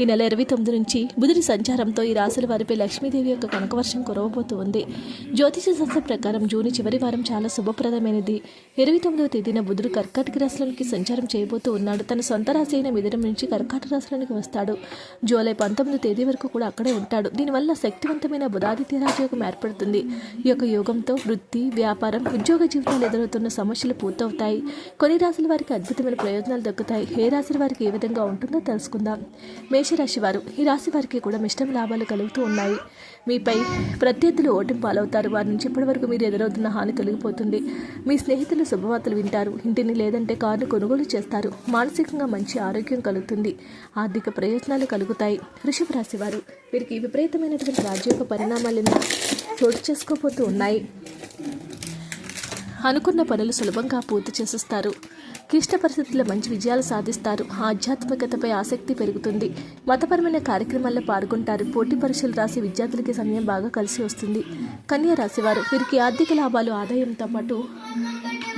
ఈ నెల ఇరవై తొమ్మిది నుంచి బుధుడి సంచారంతో ఈ రాశుల వారిపై లక్ష్మీదేవి యొక్క కనకవర్షం కురవబోతూ ఉంది. జ్యోతిష శాస్త్ర ప్రకారం జూన్ చివరి వారం చాలా శుభప్రదమైనది. ఇరవై తొమ్మిదవ తేదీన బుధుడు కర్కాటక రాశిలోనికి సంచారం చేయబోతూ ఉన్నాడు. తన సొంత రాశి అయిన మిథునం నుంచి కర్కాటక రాశిలోనికి వస్తాడు. జూలై పంతొమ్మిది తేదీ వరకు కూడా అక్కడే ఉంటాడు. దీనివల్ల శక్తివంతమైన బుధాదిత్య రాజయోగం ఏర్పడుతుంది. ఈ యొక్క యోగంతో వృత్తి వ్యాపారం ఉద్యోగ జీవితాలు ఎదురవుతున్న సమస్యలు పూర్తవుతాయి. కొన్ని రాశుల వారికి అద్భుతమైన ప్రయోజనాలు దక్కుతాయి. ఏ రాశుల వారికి ఏ విధంగా ఉంటుందో తెలుసుకుందాం. మేషరాశి వారు ఈ రాశి వారికి కూడా మిష్టం లాభాలు కలుగుతూ ఉన్నాయి. మీపై ప్రత్యర్థులు ఓటమి పాలవుతారు. వారి నుంచి ఇప్పటివరకు మీరు ఎదురవుతున్న హాని తొలగిపోతుంది. మీ స్నేహితులు శుభవార్తలు వింటారు. ఇంటిని లేదంటే కారును కొనుగోలు చేస్తారు. మానసికంగా మంచి ఆరోగ్యం కలుగుతుంది. ఆర్థిక ప్రయోజనాలు కలుగుతాయి. వృషభ రాశి వారు వీరికి విపరీతమైనటువంటి రాజ్యోగ పరిణామాలను చోటు చేసుకోబోతూ ఉన్నాయి. అనుకున్న పనులు సులభంగా పూర్తి చేసేస్తారు. క్లిష్ట పరిస్థితుల్లో మంచి విజయాలు సాధిస్తారు. ఆధ్యాత్మికతపై ఆసక్తి పెరుగుతుంది. మతపరమైన కార్యక్రమాల్లో పాల్గొంటారు. పోటీ పరీక్షలు రాసే విద్యార్థులకి సమయం బాగా కలిసి వస్తుంది. కన్యా రాశివారు వీరికి ఆర్థిక లాభాలు ఆదాయంతో పాటు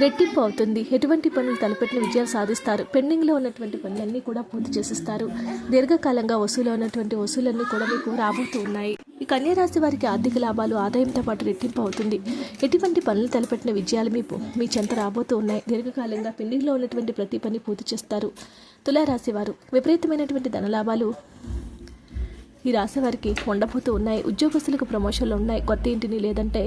రెట్టింపు అవుతుంది ఎటువంటి పనులు తలపెట్టిన విజయాలు సాధిస్తారు. పెండింగ్లో ఉన్నటువంటి పనులన్నీ కూడా పూర్తి చేసిస్తారు. దీర్ఘకాలంగా వసూలు ఉన్నటువంటి వసూలన్నీ కూడా మీకు రాబోతూ ఉన్నాయి. ఈ కన్యరాశి వారికి ఆర్థిక లాభాలు ఆదాయంతో పాటు రెట్టింపు అవుతుంది ఎటువంటి పనులు తలపెట్టిన విజయాలు మీ మీ చెంత రాబోతూ ఉన్నాయి. దీర్ఘకాలంగా పెండింగ్లో ఉన్నటువంటి ప్రతి పని పూర్తి చేస్తారు. తులారాశి వారు విపరీతమైనటువంటి ధనలాభాలు ఈ రాశి వారికి ఉండబోతూ ఉన్నాయి. ఉద్యోగస్తులకు ప్రమోషన్లు ఉన్నాయి. కొత్త ఇంటిని లేదంటే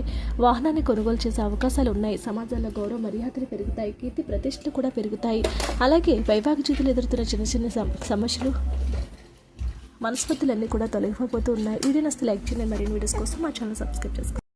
వాహనాన్ని కొనుగోలు చేసే అవకాశాలు ఉన్నాయి. సమాజంలో గౌరవ మర్యాదలు పెరుగుతాయి. కీర్తి ప్రతిష్టలు కూడా పెరుగుతాయి. అలాగే వైవాహిక జీవితంలో ఎదురుతున్న చిన్న చిన్న సమస్యలు మనస్పతులన్నీ కూడా తొలగిపోతూ ఉన్నాయి. వీడియో నస్తే లైక్ చేయండి. మరిన్ని వీడియోస్ కోసం మా ఛానల్ సబ్స్క్రైబ్ చేసుకోండి.